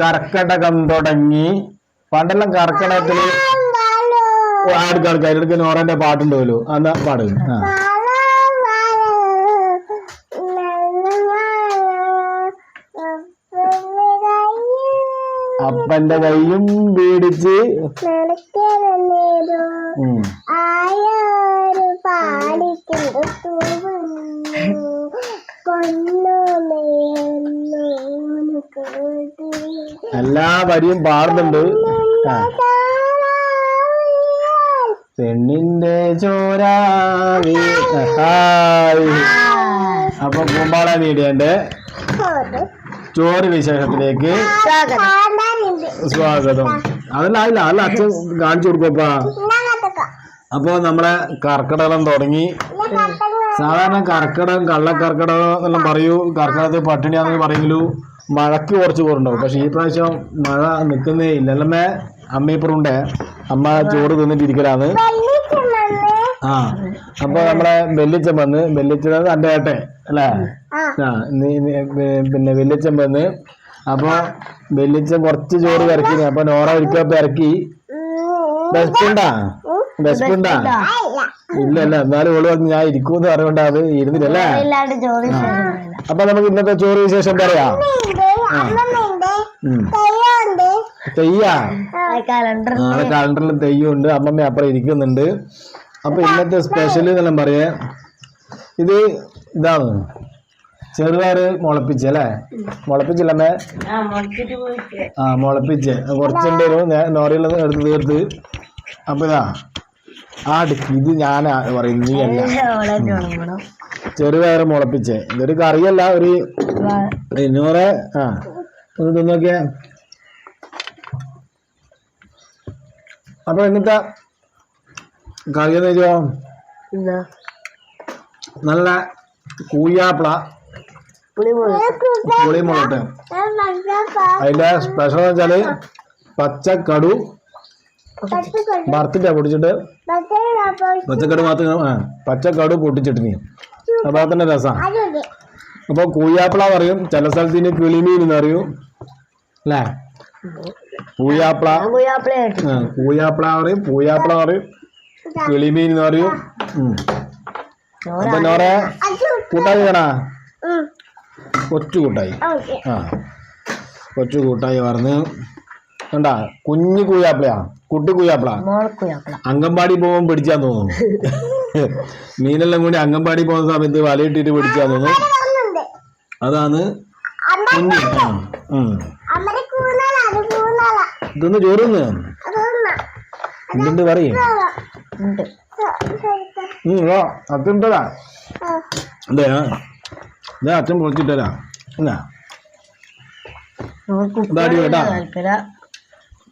കർക്കടകം തുടങ്ങി. പണ്ടെല്ലാം കർക്കടകത്തിൽ ആടുക്കാർക്ക് അതിലേക്ക് നോറന്റെ പാട്ടുണ്ടല്ലോ എന്നാ പാട്. ആ. അപ്പന്റെ കൈയും പീടിച്ച് പാടിക്കുന്നു കൊന്നു കൂട്ടി എല്ലാ വരിയും പാടുന്നുണ്ട്. പെണ്ണിന്റെ ചോരാവി. അപ്പൊ കൂമ്പാള മീഡിയന്റെ ചോറ് വിശേഷത്തിലേക്ക് സ്വാഗതം. അതല്ല അല്ല അല്ല അച്ഛൻ കാണിച്ചു കൊടുക്കപ്പാ അപ്പൊ. നമ്മളെ കർക്കിടകം തുടങ്ങി. സാധാരണ കർക്കിടകം കള്ളക്കർക്കിടകം എന്നെല്ലാം പറയൂ. കർക്കിടകത്തിൽ പട്ടിണിയാണെന്ന് പറയെങ്കിലു മഴക്ക് കുറച്ച് കുറവുണ്ടാവും. പക്ഷെ ഈ പ്രാവശ്യം മഴ നിൽക്കുന്നേ ഇല്ല. അല്ലമ്മേ അമ്മയിപ്പുറമുണ്ടേ അമ്മ ചോറ് തിന്നിട്ടിരിക്കലാണ്. ആ അപ്പൊ നമ്മളെ വെല്ലിച്ചൻ വന്ന് വെല്ലിച്ചൻ തന്റെ ഏട്ടെ അല്ലേ? ആ. പിന്നെ വെല്ലിച്ചൻ വന്ന് അപ്പൊ വെല്ലിച്ചൻ കുറച്ച് ചോറ് ഇറക്കി അപ്പൊ നോറ ഒരിക്കൽ ഇറക്കി. വിശപ്പുണ്ടാ? വിശപ്പുണ്ടാ? ഇല്ല അല്ല എന്നാലും ഓൾ വന്ന് ഞാൻ ഇരിക്കൂന്ന് പറഞ്ഞോണ്ടാ അത് ഇരുന്നില്ലല്ലേ അപ്പൊ നമുക്ക് ഇന്നത്തെ ചോറ് വിശേഷം പറയാം. തെയ്യാ? നാളെ കാലണ്ടറിൽ തെയ്യമുണ്ട് അമ്മമ്മ അപ്പുറം ഇരിക്കുന്നുണ്ട്. അപ്പൊ ഇന്നത്തെ സ്പെഷ്യൽ എന്നെല്ലാം പറയാ. ഇത് ഇതാണ്. ചെറുകാറ് മുളപ്പിച്ച് അല്ലേ? മുളപ്പിച്ചില്ലമ്മേ ആ മുളപ്പിച്ച് കുറച്ചുണ്ടായിരുന്നു നോറിയിൽ എടുത്ത് തീർത്ത്. അപ്പൊ ഇതാ. ആ ഇത് ഞാനാ പറയുന്നത്. നീ അല്ല. മുളപ്പിച്ച്. ഇതൊരു കറിയല്ല ഒരു ഇരുന്നൂറ് ആ ഒന്ന് തിന്നോക്കിയേ അപ്പൊ ഇന്നത്തെ കറി എന്ന് വെച്ചോ? നല്ല കൂയാപ്പിള പുളിമുളട്ട് പുളിമുളക്. അതിന്റെ സ്പെഷ്യൽ എന്ന് വെച്ചാൽ പച്ചക്കടു വറുത്തിട്ടാ പൊടിച്ചിട്ട്. പച്ചക്കടു മാത്രം. പച്ചക്കടു പൊട്ടിച്ചിട്ടിനി. അപ്പൊ തന്നെ രസം? അപ്പൊ കൂയാപ്പിള പറയും ചില സ്ഥലത്ത് ഇനി കിളിമീൻ എന്ന് പറയും അല്ലേ പൂയാപ്പിള പൂയാപ്പിള പറയും പൂയാപ്പിള പറയും കിളിമീൻ എന്ന് പറയും. അപ്പൊ നോറെ കൂട്ടായി വേണാ? കൊച്ചു കൂട്ടായി. ആ. കൊച്ചു കൂട്ടായി പറഞ്ഞ് കണ്ടാ കുഞ്ഞു കൂയാപ്പിളയാ കുട്ടി കൂയാപ്പിള അംഗൻവാടി പോകുമ്പോൾ പിടിച്ചാന്ന് തോന്നുന്നു. മീനെല്ലാം കൂടി അംഗൻവാടി പോകുന്ന സമയത്ത് വലയിട്ടിട്ട് പിടിച്ചാന്ന് തോന്നുന്നു. അതാണ്. ഇതൊന്ന് ചോറുന്ന് എന്തുണ്ട് പറയും അതെ ഇതാ അച്ഛൻ പൊളിച്ചിട്ടരാ എന്നാ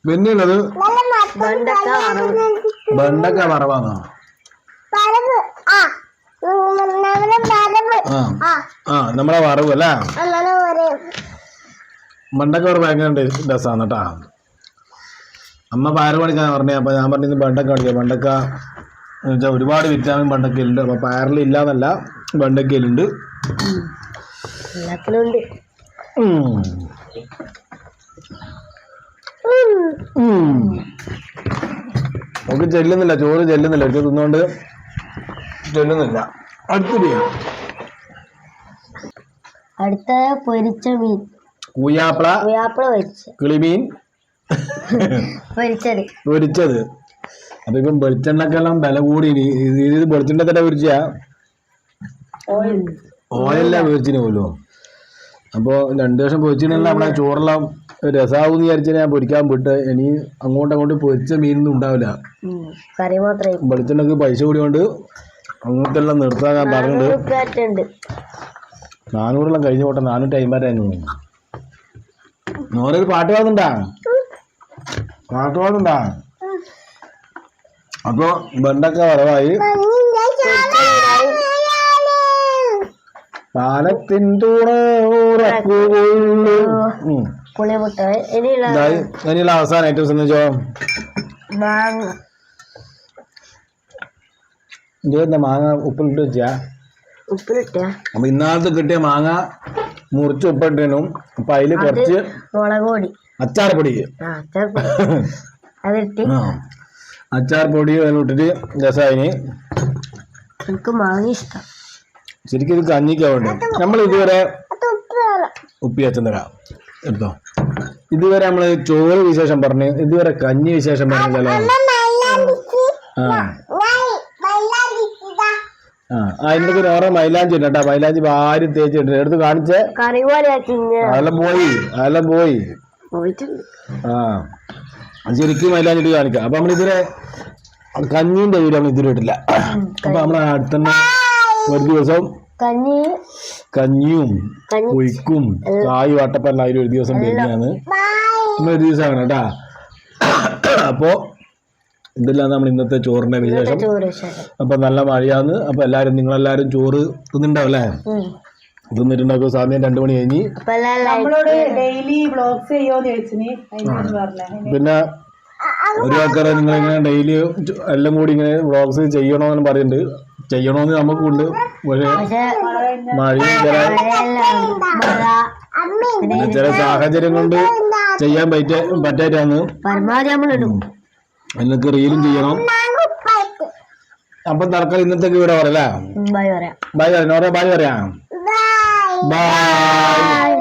പിന്നെയുള്ളത് ബണ്ടക്ക വറവാന്നോ ആ. നമ്മളെ വറവ് അല്ലേ? ബണ്ടക്ക വറവ് ഭയങ്കര രസമാണ് കേട്ടാ അമ്മ പയറ് പണിക്കാൻ പറഞ്ഞേ അപ്പൊ ഞാൻ പറഞ്ഞു ബണ്ടക്ക പണിക്കാം ബണ്ടക്ക എന്നുവെച്ചാൽ ഒരുപാട് വിറ്റാമിൻ ബണ്ടക്കയിലുണ്ട് അപ്പൊ പയറിൽ ഇല്ലാന്നല്ല ഉണ്ട്. ഉം. നമുക്ക് ചെല്ലുന്നില്ല ചോറ് ചെല്ലുന്നില്ല. ഒരിക്കൽ തിന്നുകൊണ്ട് ചെല്ലുന്നില്ല. അടുത്ത് ചെയ്യാം. അടുത്ത പൊരിച്ച മീൻ. കൂയാപ്പിള പുയ്യാപ്പിള പൊരിച്ച. കിളിമീൻ. പൊരിച്ചത്. പൊരിച്ചത്. അപ്പൊ ഇപ്പം വെളിച്ചെണ്ണക്കെല്ലാം വില കൂടി. ഇത് വെളിച്ചെണ്ണ തന്നെ പൊരിച്ച? ഓയിലെല്ലാം പൊരിച്ചിന് പോലും. അപ്പോൾ രണ്ടു ദിവസം പൊരിച്ചിട്ടുണ്ടെങ്കിൽ നമ്മളെ ചോറെല്ലാം രസാവും വിചാരിച്ചാൽ ഞാൻ പൊരിക്കാൻ വിട്ട്. ഇനി അങ്ങോട്ടും അങ്ങോട്ട് പൊരിച്ച മീനൊന്നും ഉണ്ടാവില്ല. കറി മാത്രമേ വെളിച്ചെണ്ണക്ക് പൈസ കൂടിയോണ്ട് അങ്ങോട്ടെല്ലാം നിർത്താൻ ഞാൻ പറഞ്ഞിട്ടുണ്ട്. നാനൂറെല്ലാം കഴിഞ്ഞു പോട്ടെ നാനൂറ്റി അമ്പതായിരുന്നു നൂറൊരു പാട്ട് പാടുന്നുണ്ടാ? പാട്ട് പാടുന്നുണ്ടാ? അപ്പൊ ബണ്ടക്ക വരവായി. പാലത്തിൻ തൂണൂറക്കുള്ളു ഇനിയുള്ള അവസാന ഐറ്റംസ് എന്ന് വെച്ചോ മാങ്ങ ഉപ്പിലിട്ട് വെച്ചാ? ഉപ്പിലിട്ട. അപ്പൊ ഇന്നാളത്തെ കിട്ടിയ മാങ്ങ മുറിച്ച് ഉപ്പിട്ടിനും അപ്പൊ അതിൽ കുറച്ച് മുളക് പൊടി അച്ചാർ പൊടി ആ അച്ചാർ പൊടി അതിട്ട് അച്ചാർ പൊടി അതിലിട്ടിട്ട് രസമായിന് എനിക്ക് മാങ്ങ ഇഷ്ടം. ശരിക്കും ഇത് കഞ്ഞിക്കാവുണ്ട് നമ്മൾ ഇതുവരെ ഉപ്പി അച്ഛൻ തരാം. എടുത്തോ. ഇതുവരെ നമ്മൾ ചോറ് വിശേഷം പറഞ്ഞു ഇതുവരെ കഞ്ഞി വിശേഷം പറഞ്ഞല്ലോ ആ അതിന്റെ ഒരു ഓരോ മൈലാഞ്ചി ഉണ്ട് കേട്ടോ. മൈലാഞ്ചി ഭാര്യ തേച്ചിട്ടുണ്ട് എടുത്ത് കാണിച്ചേ. അതെല്ലാം പോയി അതെല്ലാം പോയി. ആ ശരിക്കും മൈലാഞ്ചിട്ട് കാണിക്കാം. അപ്പൊ നമ്മളിതിരെ കഞ്ഞീന്റെ വീട് നമ്മൾ ഇതിൽ ഇട്ടില്ല. അപ്പൊ നമ്മൾ അടുത്തന്നെ ഒരു ദിവസം കഞ്ഞി. കഞ്ഞിയും കുഴിക്കും കായും വാട്ടപ്പെല്ലാം അതിൽ ഒരു ദിവസം നമ്മൾ ഒരു ആണ് കേട്ടാ. അപ്പോ ഇതെല്ലാം നമ്മൾ ഇന്നത്തെ ചോറിന്റെ വിശേഷം. അപ്പൊ നല്ല മഴയാന്ന് അപ്പൊ എല്ലാരും നിങ്ങളെല്ലാരും ചോറ് തിന്നിണ്ടാവും അല്ലേ? തിന്നിട്ടുണ്ടാക്കും. സാധനം രണ്ടു മണി കഴിഞ്ഞ്. ഡെയിലി ചെയ്യോന്ന് ചോദിച്ചിന് അതിനോട് പറഞ്ഞേ. പിന്നെ ഒരു ആൾക്കാരെ നിങ്ങൾ ഇങ്ങനെ ഡെയിലി എല്ലാം കൂടി ഇങ്ങനെ വ്ളോഗ്സ് ചെയ്യണോന്ന് പറയുന്നുണ്ട്. ചെയ്യണോന്ന് നമുക്കുണ്ട്. പക്ഷേ മഴയും ചില മഴ പിന്നെ ചില സാഹചര്യം കൊണ്ട് ചെയ്യാൻ പറ്റ പറ്റാറ്റാന്ന്. എന്നൊക്കെ റീലും ചെയ്യണം. അപ്പം തൽക്കാലം ഇന്നത്തേക്ക് ഇവിടെ പറയല്ലേ? ബൈ പറയാം. ബായ് പറയാം. ബൈ ബായ് പറയാം. ബായ്